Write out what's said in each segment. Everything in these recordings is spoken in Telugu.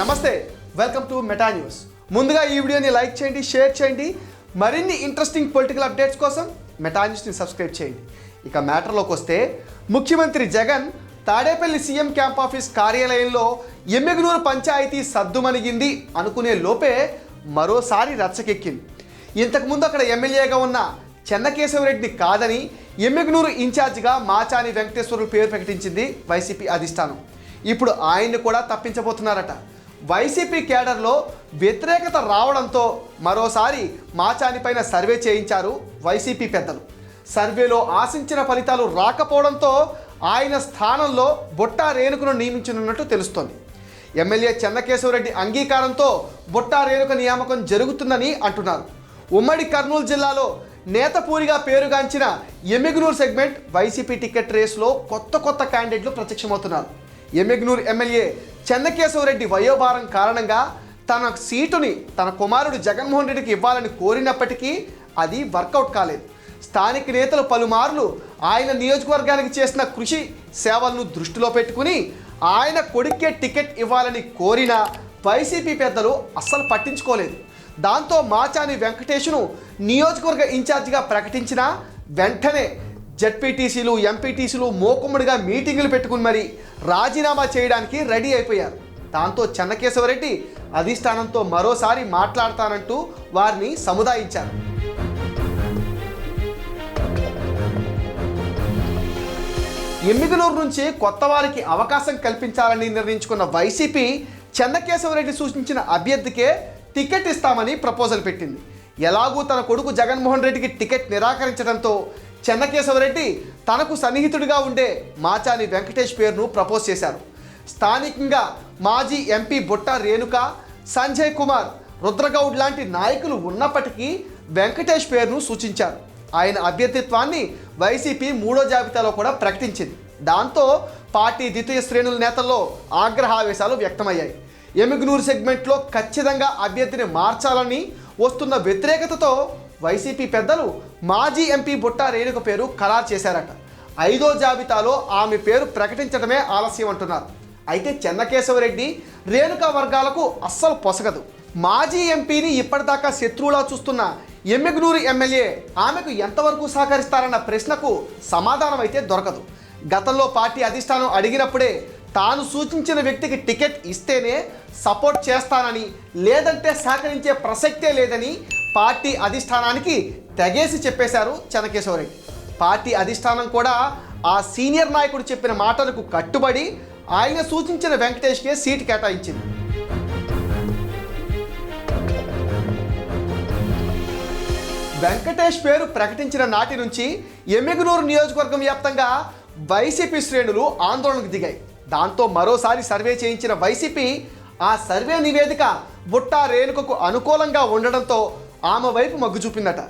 నమస్తే వెల్కమ్ టు మెటా న్యూస్ ముందుగా ఈ వీడియోని లైక్ చేయండి షేర్ చేయండి. మరిన్ని ఇంట్రెస్టింగ్ పొలిటికల్ అప్డేట్స్ కోసం మెటా న్యూస్ని సబ్స్క్రైబ్ చేయండి. ఇక మ్యాటర్లోకి వస్తే ముఖ్యమంత్రి Jagan Tadepalli CM camp office కార్యాలయంలో ఎమ్మెగనూరు పంచాయతీ సద్దుమణిగింది అనుకునే లోపే మరోసారి రచ్చకెక్కింది. ఇంతకుముందు అక్కడ ఎమ్మెల్యేగా ఉన్న చెన్నకేశవరెడ్డి కాదని ఎమ్మెగనూరు ఇన్ఛార్జిగా మాచాని వెంకటేశ్వరులు పేరు ప్రకటించింది వైసీపీ అధిష్టానం. ఇప్పుడు ఆయన్ని కూడా తప్పించబోతున్నారట. వైసీపీ కేడర్లో వ్యతిరేకత రావడంతో మరోసారి మాచానిపైన సర్వే చేయించారు వైసీపీ పెద్దలు. సర్వేలో ఆశించిన ఫలితాలు రాకపోవడంతో ఆయన స్థానంలో బొట్టా రేణుకును నియమించనున్నట్టు తెలుస్తోంది. ఎమ్మెల్యే చెన్నకేశవరెడ్డి అంగీకారంతో బొట్టా రేణుక నియామకం జరుగుతుందని అంటున్నారు. ఉమ్మడి కర్నూలు జిల్లాలో నేతపూరిగా పేరుగాంచిన ఎమిగ్నూర్ సెగ్మెంట్ వైసీపీ టికెట్ రేసులో కొత్త కొత్త క్యాండిడేట్లు ప్రత్యక్షమవుతున్నారు. ఎమ్మిగనూరు ఎమ్మెల్యే చెన్నకేశవరెడ్డి వయోభారం కారణంగా తన సీటుని తన కుమారుడు జగన్మోహన్ రెడ్డికి ఇవ్వాలని కోరినప్పటికీ అది వర్కౌట్ కాలేదు. స్థానిక నేతలు పలుమార్లు ఆయన నియోజకవర్గానికి చేసిన కృషి సేవలను దృష్టిలో పెట్టుకుని ఆయన కొడుక్కే టికెట్ ఇవ్వాలని కోరిన వైసీపీ పెద్దలు అస్సలు పట్టించుకోలేదు. దాంతో మాచాని వెంకటేష్ను నియోజకవర్గ ఇన్ఛార్జిగా ప్రకటించిన వెంటనే జడ్పీటీసీలు ఎంపీటీసీలు మోకుమ్మడిగా మీటింగులు పెట్టుకుని మరి రాజీనామా చేయడానికి రెడీ అయిపోయారు. దాంతో చెన్నకేశవరెడ్డి అధిష్టానంతో మరోసారి మాట్లాడతానంటూ వారిని సముదాయించారు. ఎమ్మిగనూరు నుంచి కొత్త వారికి అవకాశం కల్పించాలని నిర్ణయించుకున్న వైసీపీ చెన్నకేశవరెడ్డి సూచించిన అభ్యర్థికే టికెట్ ఇస్తామని ప్రపోజల్ పెట్టింది. ఎలాగూ తన కొడుకు జగన్మోహన్ రెడ్డికి టికెట్ నిరాకరించడంతో చెన్నకేశవరెడ్డి తనకు సన్నిహితుడిగా ఉండే మాచాని వెంకటేష్ పేరును ప్రపోజ్ చేశారు. స్థానికంగా మాజీ ఎంపీ బుట్ట రేణుక సంజయ్ కుమార్ రుద్రగౌడ్ లాంటి నాయకులు ఉన్నప్పటికీ వెంకటేష్ పేరును సూచించారు. ఆయన అభ్యర్థిత్వాన్ని వైసీపీ మూడో జాబితాలో కూడా ప్రకటించింది. దాంతో పార్టీ ద్వితీయ శ్రేణుల నేతల్లో ఆగ్రహావేశాలు వ్యక్తమయ్యాయి. ఎమిగ్నూరు సెగ్మెంట్లో ఖచ్చితంగా అభ్యర్థిని మార్చాలని వస్తున్న వ్యతిరేకతతో వైసీపీ పెద్దలు మాజీ ఎంపీ బుట్ట రేణుక పేరు ఖరారు చేశారట. ఐదో జాబితాలో ఆమె పేరు ప్రకటించడమే ఆలస్యం అంటున్నారు. అయితే చెన్నకేశవరెడ్డి రేణుక వర్గాలకు అస్సలు పొసగదు. మాజీ ఎంపీని ఇప్పటిదాకా శత్రువులా చూస్తున్న ఎమ్మిగ్నూరు ఎమ్మెల్యే ఆమెకు ఎంతవరకు సహకరిస్తారన్న ప్రశ్నకు సమాధానం అయితే దొరకదు. గతంలో పార్టీ అధిష్టానం అడిగినప్పుడే తాను సూచించిన వ్యక్తికి టికెట్ ఇస్తేనే సపోర్ట్ చేస్తానని లేదంటే సహకరించే ప్రసక్తే లేదని పార్టీ అధిష్టానానికి తెగేసి చెప్పేశారు చెన్నకేశవరెడ్డి పార్టీ అధిష్టానం కూడా ఆ సీనియర్ నాయకుడు చెప్పిన మాటలకు కట్టుబడి ఆయన సూచించిన వెంకటేష్కే సీటు కేటాయించింది. వెంకటేష్ పేరు ప్రకటించిన నాటి నుంచి ఎమ్మిగనూరు నియోజకవర్గం వ్యాప్తంగా వైసీపీ శ్రేణులు ఆందోళనకు దిగాయి. దాంతో మరోసారి సర్వే చేయించిన వైసీపీ ఆ సర్వే నివేదిక బుట్టా రేణుకకు అనుకూలంగా ఉండడంతో ఆమె వైపు మొగ్గు చూపిందట.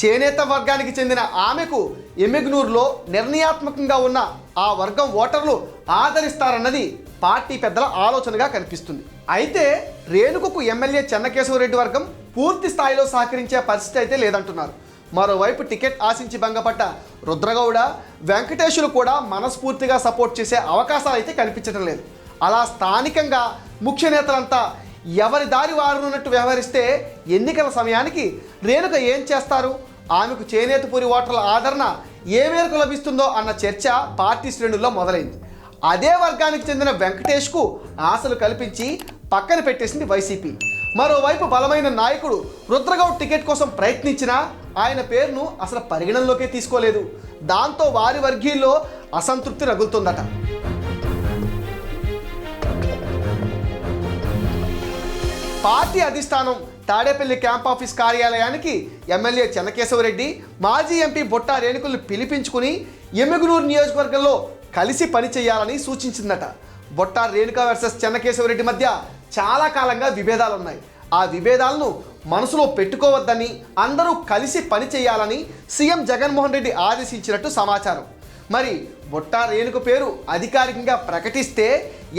చేనేత వర్గానికి చెందిన ఆమెకు ఎమ్మెగ్నూరులో నిర్ణయాత్మకంగా ఉన్న ఆ వర్గం ఓటర్లు ఆదరిస్తారన్నది పార్టీ పెద్దల ఆలోచనగా కనిపిస్తుంది. అయితే రేణుకకు ఎమ్మెల్యే చెన్నకేశవరెడ్డి వర్గం పూర్తి స్థాయిలో సహకరించే పరిస్థితి అయితే లేదంటున్నారు. మరోవైపు టికెట్ ఆశించి భంగపడ్డ రుద్రగౌడ వెంకటేశ్వరు కూడా మనస్ఫూర్తిగా సపోర్ట్ చేసే అవకాశాలు అయితే కనిపించడం లేదు. అలా స్థానికంగా ముఖ్య నేతలంతా ఎవరి దారి వారున్నట్టు వ్యవహరిస్తే ఎన్నికల సమయానికి రేణుక ఏం చేస్తారు? ఆమెకు చేనేతపూరి ఓటర్ల ఆదరణ ఏ మేరకు లభిస్తుందో అన్న చర్చ పార్టీ శ్రేణుల్లో మొదలైంది. అదే వర్గానికి చెందిన వెంకటేష్కు ఆశలు కల్పించి పక్కన పెట్టేసింది వైసీపీ. మరోవైపు బలమైన నాయకుడు రుద్రగౌడ్ టికెట్ కోసం ప్రయత్నించినా ఆయన పేరును అసలు పరిగణనలోకే తీసుకోలేదు. దాంతో వారి వర్గీయుల్లో అసంతృప్తి రగులుతుందట. పార్టీ అధిష్టానం తాడేపల్లి క్యాంప్ ఆఫీస్ కార్యాలయానికి ఎమ్మెల్యే చెన్నకేశవరెడ్డి మాజీ ఎంపీ బొట్ట రేణుకులు పిలిపించుకుని ఎమ్మిగునూరు నియోజకవర్గంలో కలిసి పనిచేయాలని సూచించిందట. బొట్ట రేణుక వర్సెస్ చెన్నకేశవరెడ్డి మధ్య చాలా కాలంగా విభేదాలు ఉన్నాయి ఆ విభేదాలను మనసులో పెట్టుకోవద్దని అందరూ కలిసి పనిచేయాలని సీఎం జగన్మోహన్ రెడ్డి ఆదేశించినట్టు సమాచారం. మరి బొట్ట రేణుక పేరు అధికారికంగా ప్రకటిస్తే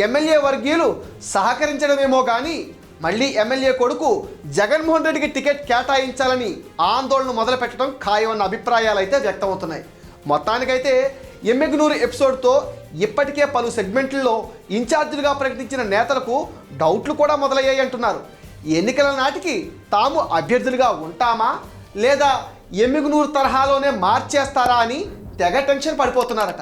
ఎమ్మెల్యే వర్గీయులు సహకరించడమేమో కానీ మళ్ళీ ఎమ్మెల్యే కొడుకు జగన్మోహన్ రెడ్డికి టికెట్ కేటాయించాలని ఆందోళన మొదలుపెట్టడం ఖాయమన్న అభిప్రాయాలు అయితే వ్యక్తమవుతున్నాయి. మొత్తానికైతే ఎమ్మెగ్నూరు ఎపిసోడ్తో ఇప్పటికే పలు సెగ్మెంట్లలో ఇన్ఛార్జీలుగా ప్రకటించిన నేతలకు డౌట్లు కూడా మొదలయ్యాయి అంటున్నారు. ఎన్నికల నాటికి తాము అభ్యర్థులుగా ఉంటామా? లేదా ఎమ్మిగునూరు తరహాలోనే మార్చేస్తారా అని తెగ టెన్షన్ పడిపోతున్నారట.